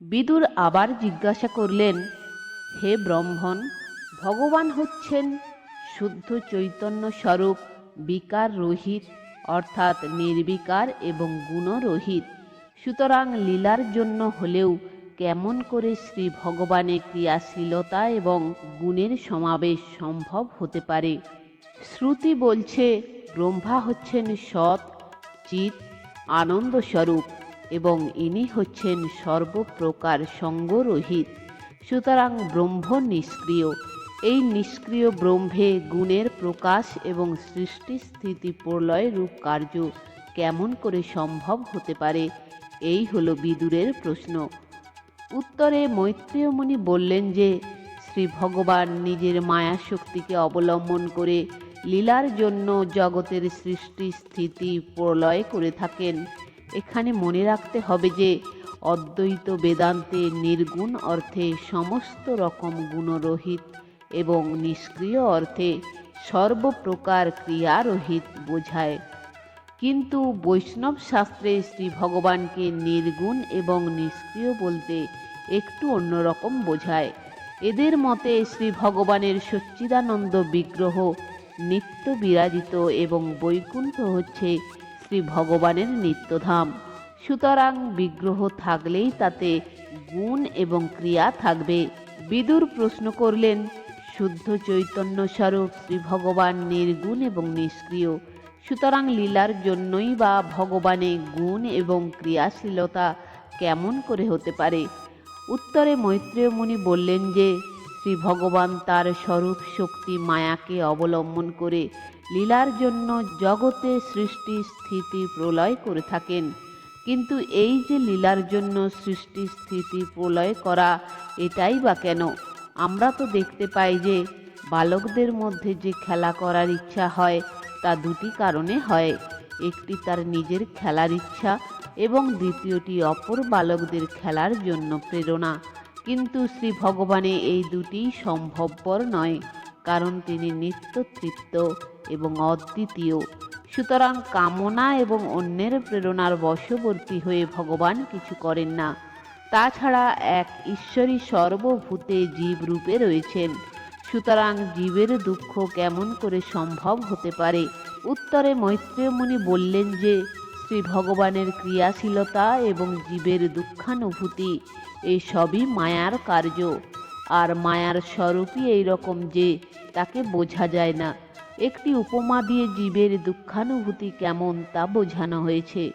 বিদুর আবার জিজ্ঞাসা করলেন, হে ব্রহ্মণ, ভগবান হচ্ছেন শুদ্ধ চৈতন্য স্বরূপ, বিকার রহিত, অর্থাৎ নির্বিকার এবং গুণরহিত। সুতরাং লীলার জন্য হলেও কেমন করে শ্রী ভগবানের ক্রিয়াশীলতা এবং গুণের সমাবেশ সম্ভব হতে পারে? শ্রুতি বলছে, ব্রহ্মা হচ্ছেন সৎ চিত আনন্দ স্বরূপ এবং ইনি হচ্ছেন সর্বপ্রকার সঙ্গরহিত। সুতরাং ব্রহ্ম নিষ্ক্রিয়। এই নিষ্ক্রিয় ব্রহ্মে গুণের প্রকাশ এবং সৃষ্টি স্থিতি প্রলয় রূপ কার্য কেমন করে সম্ভব হতে পারে? এই হলো বিদুরের প্রশ্ন। উত্তরে মৈত্রেয় মুনি বললেন যে শ্রী ভগবান নিজের মায়া শক্তিকে অবলম্বন করে লীলার জন্য জগতের সৃষ্টি স্থিতি প্রলয় করে থাকেন। এখানে মনে রাখতে হবে যে অদ্বৈত বেদান্তে নির্গুণ অর্থে সমস্ত রকম গুণরহিত এবং নিষ্ক্রিয় অর্থে সর্বপ্রকার ক্রিয়ারহিত বোঝায়। কিন্তু বৈষ্ণব শাস্ত্রে শ্রী ভগবানকে নির্গুণ এবং নিষ্ক্রিয় বলতে একটু অন্যরকম বোঝায়। এদের মতে শ্রী ভগবানের সচ্চিদানন্দ বিগ্রহ নিত্য বিরাজিত এবং বৈকুণ্ঠ হচ্ছে শ্রী ভগবানের নিত্যধাম। সুতরাং বিগ্রহ থাকলেই তাতে গুণ এবং ক্রিয়া থাকবে। বিদুর প্রশ্ন করলেন, শুদ্ধ চৈতন্য স্বরূপ শ্রী ভগবান নির্গুণ এবং নিষ্ক্রিয়। সুতরাং লীলার জন্যই বা ভগবানে গুণ এবং ক্রিয়াশীলতা কেমন করে হতে পারে? উত্তরে মৈত্রেয় মুনি বললেন যে শ্রী ভগবান তার স্বরূপ শক্তি মায়াকে অবলম্বন করে লীলার জন্য জগতে সৃষ্টি স্থিতি প্রলয় করে থাকেন। কিন্তু এই যে লীলার জন্য সৃষ্টি স্থিতি প্রলয় করা, এটাই বা কেন? আমরা তো দেখতে পাই যে বালকদের মধ্যে যে খেলা করার ইচ্ছা হয়, তা দুটি কারণে হয়। একটি তার নিজের খেলার ইচ্ছা এবং দ্বিতীয়টি অপর বালকদের খেলার জন্য প্রেরণা। কিন্তু শ্রী ভগবানে এই দুটি সম্ভবপর নয়, কারণ তিনি নিত্য তৃপ্ত এবং অদ্বিতীয়। সুতরাং কামনা এবং অন্যের প্রেরণার বশবর্তী হয়ে ভগবান কিছু করেন না। তাছাড়া এক ঈশ্বরী সর্বভূতে জীব রূপে রয়েছেন। সুতরাং জীবের দুঃখ কেমন করে সম্ভব হতে পারে? উত্তরে মৈত্রেয় মুনি বললেন যে শ্রী ভগবানের ক্রিয়াশীলতা এবং জীবের দুঃখানুভূতি এই সবই মায়ার কার্য। আর মায়ার স্বরূপই এই রকম যে, তাকে বোঝা যায় না। একটি উপমা দিয়ে জীবের দুঃখানুভূতি কেমন তা বোঝানো হয়েছে।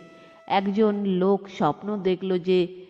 একজন লোক স্বপ্ন দেখল যে